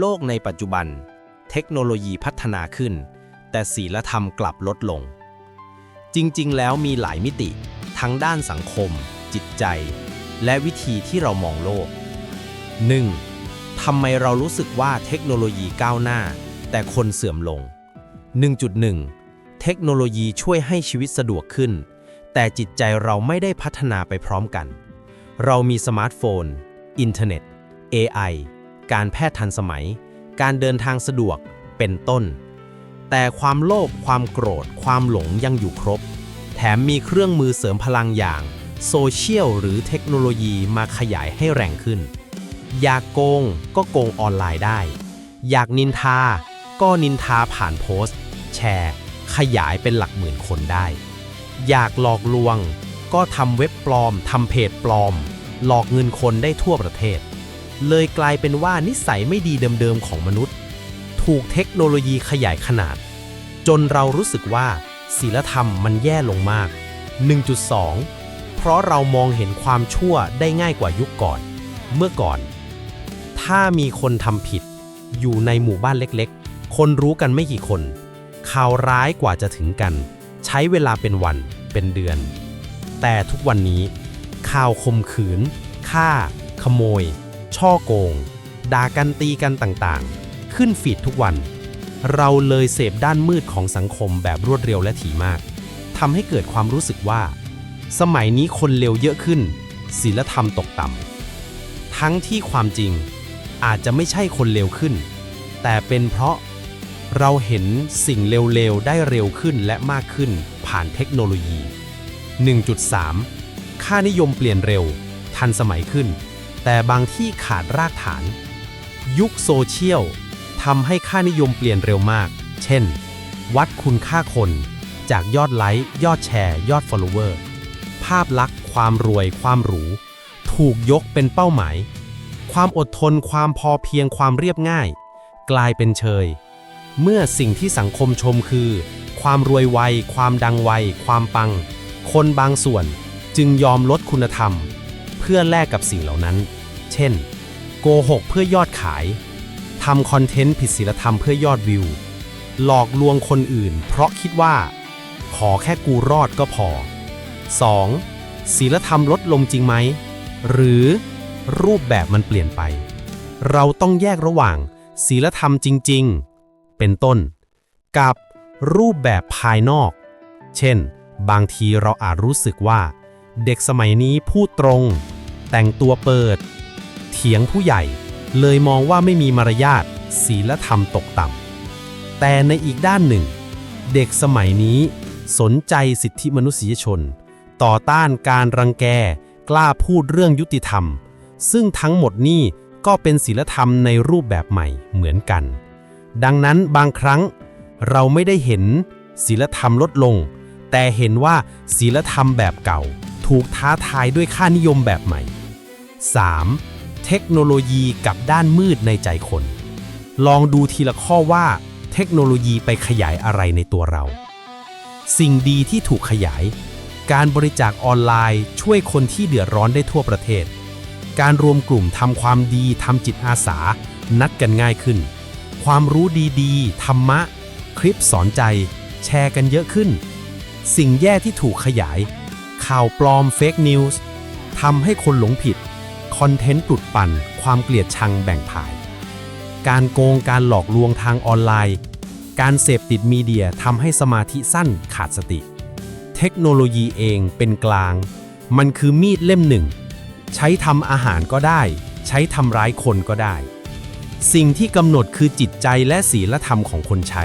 โลกในปัจจุบัน เทคโนโลยีพัฒนาขึ้น แต่ศีลธรรมกลับลดลง จริงๆ แล้วมีหลายมิติ ทั้งด้านสังคม จิตใจ และวิธีที่เรามองโลก 1. ทำไมเรารู้สึกว่าเทคโนโลยีก้าวหน้า แต่คนเสื่อมลง 1.1 เทคโนโลยีช่วยให้ชีวิตสะดวกขึ้น แต่จิตใจเราไม่ได้พัฒนาไปพร้อมกัน เรามีสมาร์ทโฟน อินเทอร์เน็ต AI การแพทย์ทันสมัย การเดินทางสะดวกเป็นต้น แต่ความโลภความโกรธ ความหลงยังอยู่ครบ แถมมีเครื่องมือเสริมพลังอย่างโซเชียลหรือเทคโนโลยีมาขยายให้แรงขึ้น อยากโกงก็โกงออนไลน์ได้ อยากนินทา ก็นินทาผ่านโพสต์ แชร์ ขยายเป็นหลักหมื่นคนได้ อยากหลอกลวง ก็ทำเว็บปลอมทำเพจปลอม หลอกเงินคนได้ทั่วประเทศ เลยกลายเป็นว่านิสัยไม่ดีเดิมๆของมนุษย์ ถูกเทคโนโลยีขยายขนาด จนเรารู้สึกว่าศีลธรรมมันแย่ลงมาก 1.2 เพราะเรามองเห็นความชั่วได้ง่ายกว่ายุคก่อน เมื่อก่อน ถ้ามีคนทำผิด อยู่ในหมู่บ้านเล็กๆ คนรู้กันไม่กี่คน ข่าวร้ายกว่าจะถึงกัน ใช้เวลาเป็นวันเป็นเดือน แต่ทุกวันนี้ข่าวคมขืนฆ่า ขโมย ช่อโกง ด่ากันตีกันต่างๆ ขึ้นฟีดทุกวัน เราเลยเสพด้านมืดของสังคมแบบรวดเร็วและถี่มากทำให้เกิดความรู้สึกว่า สมัยนี้คนเลวเยอะขึ้นศีลธรรมตกต่ำทั้งที่ความจริงอาจจะไม่ใช่คนเลวขึ้น แต่เป็นเพราะเราเห็นสิ่งเลวๆ ได้เร็วขึ้นและมากขึ้นผ่านเทคโนโลยี 1.3 ค่านิยมเปลี่ยนเร็ว ทันสมัยขึ้น แต่บางที่ขาดรากฐาน ยุคโซเชียลทำให้ค่านิยมเปลี่ยนเร็วมาก เช่น วัดคุณค่าคน จากยอดไลค์ ยอดแชร์ ยอด follower ภาพลักษณ์ ความรวย ความหรู ถูกยกเป็นเป้าหมาย ความอดทน ความพอเพียง ความเรียบง่าย กลายเป็นเชย เมื่อสิ่งที่สังคมชมคือ ความรวยไว ความดังไว ความปัง คนบางส่วนจึงยอมลดคุณธรรม เพื่อแลกกับสิ่งเหล่านั้น เช่น โกหกเพื่อยอดขายทำคอนเทนต์ผิดศีลธรรมเพื่อยอดวิว หลอกลวงคนอื่น เพราะคิดว่า ขอแค่กูรอดก็พอ 2. ศีลธรรมลดลงจริงไหม หรือรูปแบบมันเปลี่ยนไป เราต้องแยกระหว่าง ศีลธรรมจริง ๆ เป็นต้น กับรูปแบบภายนอก เช่น บางทีเราอาจรู้สึกว่า เด็กสมัยนี้พูดตรง แต่งตัวเปิด เถียงผู้ใหญ่ เลยมองว่าไม่มีมารยาทศีลธรรมตกต่ำแต่ในอีกด้านหนึ่ง เด็กสมัยนี้สนใจสิทธิมนุษยชน ต่อต้านการรังแก กล้าพูดเรื่องยุติธรรม ซึ่งทั้งหมดนี่ก็เป็นศีลธรรมในรูปแบบใหม่เหมือนกัน ดังนั้นบางครั้งเราไม่ได้เห็นศีลธรรมลดลง แต่เห็นว่าศีลธรรมแบบเก่า ถูกท้าทายด้วยค่านิยมแบบใหม่ 3. เทคโนโลยีกับด้านมืดในใจคน ลองดูทีละข้อว่า เทคโนโลยีไปขยายอะไรในตัวเรา สิ่งดีที่ถูกขยาย การบริจาคออนไลน์ ช่วยคนที่เดือดร้อนได้ทั่วประเทศ การรวมกลุ่มทำความดีทำจิตอาสา นัดกันง่ายขึ้น ความรู้ดีๆ ธรรมะ คลิปสอนใจ แชร์กันเยอะขึ้น สิ่งแย่ที่ถูกขยาย ข่าวปลอมเฟกนิวส์ทำให้คนหลงผิด คอนเทนต์ปลุดปั่น ความเกลียดชังแบ่งผาย การโกงการหลอกลวงทางออนไลน์ การเสพติดมีเดียทำให้สมาธิสั้นขาดสติ เทคโนโลยีเองเป็นกลาง มันคือมีดเล่มหนึ่ง ใช้ทำอาหารก็ได้ ใช้ทำร้ายคนก็ได้ สิ่งที่กำหนดคือจิตใจและศีลธรรมของคนใช้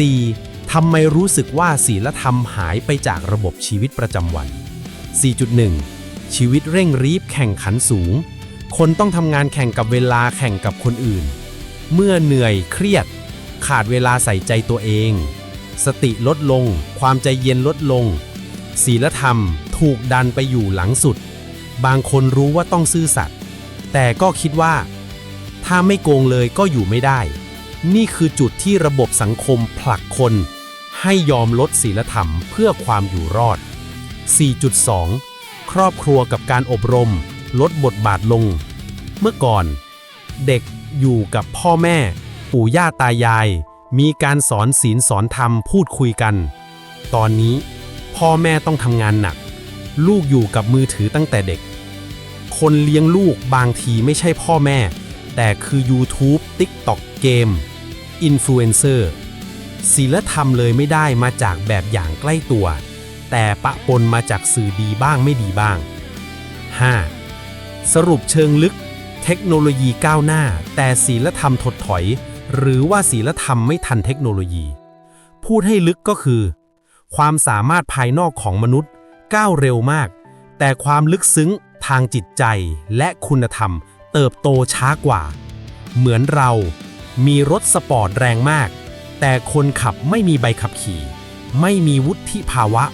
4. ทำไมรู้สึกว่าศีลธรรมหายไปจากระบบชีวิตประจำวัน 4.1 ชีวิตเร่งรีบแข่งขันสูง คนต้องทำงานแข่งกับเวลาแข่งกับคนอื่น เมื่อเหนื่อยเครียด ขาดเวลาใส่ใจตัวเอง สติลดลง ความใจเย็นลดลง ศีลธรรมถูกดันไปอยู่หลังสุด บางคนรู้ว่าต้องซื่อสัตย์ แต่ก็คิดว่า ถ้าไม่โกงเลยก็อยู่ไม่ได้ นี่คือจุดที่ระบบสังคมผลักคน ให้ยอมลดศีลธรรมเพื่อความอยู่รอด 4.2 ครอบครัวกับการอบรม ลดบทบาทลง เมื่อก่อน เด็กอยู่กับพ่อแม่ ปู่ย่าตายาย มีการสอนศีลสอนธรรมพูดคุยกัน ตอนนี้พ่อแม่ต้องทำงานหนัก ลูกอยู่กับมือถือตั้งแต่เด็ก คนเลี้ยงลูกบางทีไม่ใช่พ่อแม่ แต่คือ YouTube TikTok เกมอินฟลูเอนเซอร์ศีลธรรมเลยไม่ได้มาจากแบบอย่างใกล้ตัว แต่ปะปนมาจากสื่อดีบ้างไม่ดีบ้าง 5. สรุปเชิงลึก เทคโนโลยีก้าวหน้า แต่ศีลธรรมถดถอย หรือว่าศีลธรรมไม่ทันเทคโนโลยี พูดให้ลึกก็คือ ความสามารถภายนอกของมนุษย์ ก้าวเร็วมาก แต่ความลึกซึ้งทางจิตใจและคุณธรรม เติบโตช้ากว่า เหมือนเรา มีรถสปอร์ตแรงมาก แต่คนขับไม่มีใบขับขี่ ไม่มีวุฒิภาวะ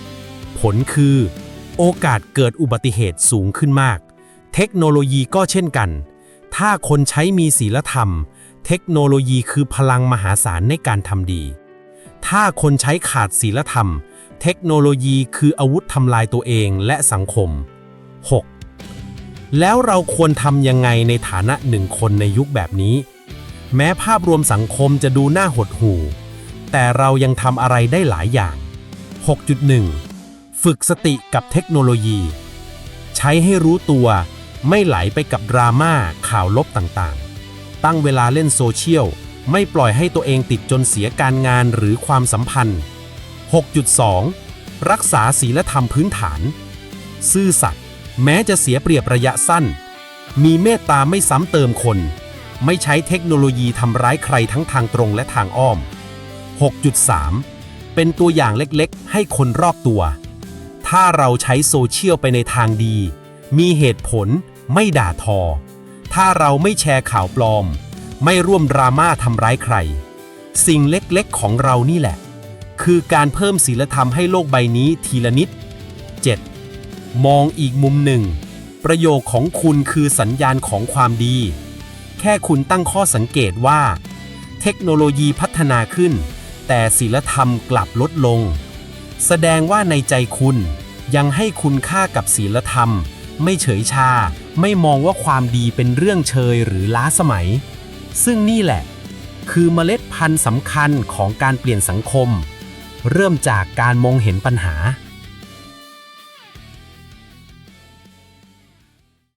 ผลคือ โอกาสเกิดอุบัติเหตุสูงขึ้นมาก เทคโนโลยีก็เช่นกัน ถ้าคนใช้มีศีลธรรม เทคโนโลยีคือพลังมหาศาลในการทำดี ถ้าคนใช้ขาดศีลธรรม เทคโนโลยีคืออาวุธทำลายตัวเองและสังคม 6. แล้วเราควรทำยังไงในฐานะหนึ่งคนในยุคแบบนี้ แม้ภาพรวมสังคมจะดูน่าหดหู่ แต่เรายังทำอะไรได้หลายอย่าง 6.1 ฝึกสติกับเทคโนโลยี ใช้ให้รู้ตัวไม่ไหลไปกับดราม่าข่าวลบต่างๆ ตั้งเวลาเล่นโซเชียล ไม่ปล่อยให้ตัวเองติดจนเสียการงานหรือความสัมพันธ์ 6.2 รักษาศีลธรรมพื้นฐาน ซื่อสัตย์แม้จะเสียเปรียบระยะสั้น มีเมตตาไม่ซ้ำเติมคน ไม่ใช้เทคโนโลยีทำร้ายใครทั้งทางตรงและทางอ้อม 6.3 เป็นตัวอย่างเล็กๆ ให้คนรอบตัว ถ้าเราใช้โซเชียลไปในทางดี มีเหตุผลไม่ด่าทอ ถ้าเราไม่แชร์ข่าวปลอม ไม่ร่วมดราม่าทำร้ายใคร สิ่งเล็กๆของเรานี่แหละ คือการเพิ่มศีลธรรมให้โลกใบนี้ทีละนิด 7. มองอีกมุมหนึ่ง ประโยคของคุณคือสัญญาณของความดี แค่คุณตั้งข้อสังเกตว่า เทคโนโลยีพัฒนาขึ้น แต่ศีลธรรมกลับลดลง แสดงว่าในใจคุณ ยังให้คุณค่ากับศีลธรรม ไม่เฉยชา ไม่มองว่าความดีเป็นเรื่องเชยหรือล้าสมัย ซึ่งนี่แหละ คือเมล็ดพันธุ์สำคัญของการเปลี่ยนสังคม เริ่มจากการมองเห็นปัญหา